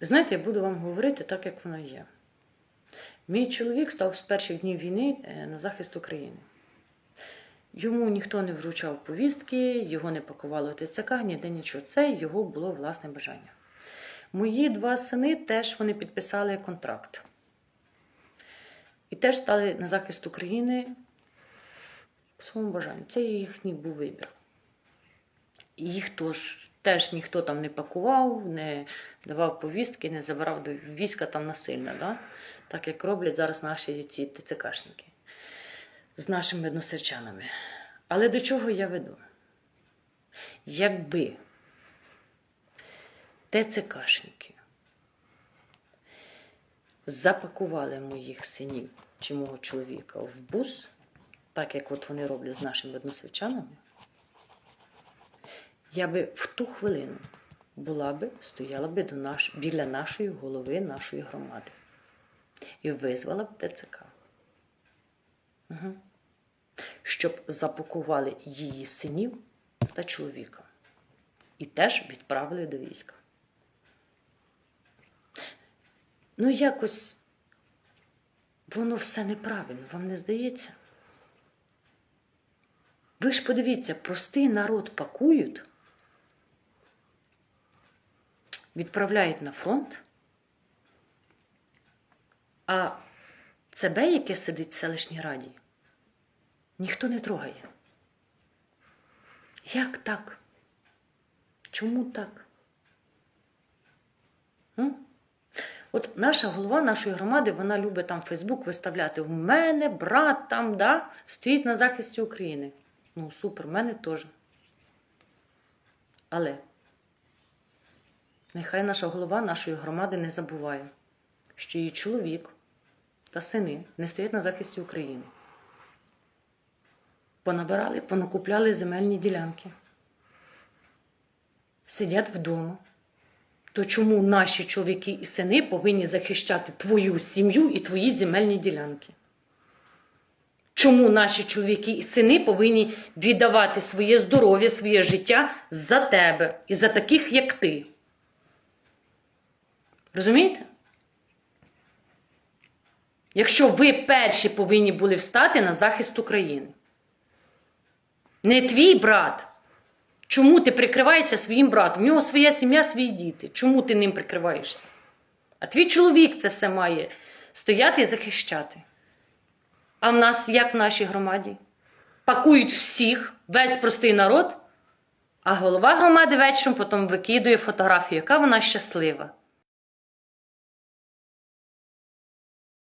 Знаєте, я буду вам говорити так, як воно є. Мій чоловік став з перших днів війни е, на захист України. Йому ніхто не вручав повістки, його не пакувало ТЦК, ніде нічого. Це його було власне бажання. Мої два сини теж вони підписали контракт. І теж стали на захист України по своєму бажанню. Це їхній був вибір. І Їх тож, теж ніхто там не пакував, не давав повістки, не забирав до війська там насильно, да? так як роблять зараз наші ці ТЦКшники з нашими односельчанами. Але до чого я веду? Якби ТЦКшники запакували моїх синів чи мого чоловіка в бус, так як от вони роблять з нашими односельчанами, я би в ту хвилину була би, стояла би до наш, біля нашої голови нашої громади і визвала б ТЦК. Угу. Щоб запакували її синів та чоловіка. І теж відправили до війська. Ну, якось воно все неправильно, вам не здається? Ви ж подивіться, простий народ пакують, відправляють на фронт, а ЦБ, яке сидить в селищній раді, ніхто не трогає. Як так? Чому так? М? От наша голова нашої громади, вона любить там Фейсбук виставляти. В мене брат там, да, стоїть на захисті України. Ну, супер, в мене теж. Але нехай наша голова нашої громади не забуває, що її чоловік та сини не стоять на захисті України. Понабирали, понакупляли земельні ділянки. Сидять вдома. То чому наші чоловіки і сини повинні захищати твою сім'ю і твої земельні ділянки? Чому наші чоловіки і сини повинні віддавати своє здоров'я, своє життя за тебе і за таких, як ти? Розумієте? Якщо ви перші повинні були встати на захист України. Не твій брат. Чому ти прикриваєшся своїм братом? У нього своя сім'я, свої діти. Чому ти ним прикриваєшся? А твій чоловік це все має стояти і захищати. А в нас, як в нашій громаді? Пакують всіх, весь простий народ, а голова громади вечором потім викидує фотографію, яка вона щаслива.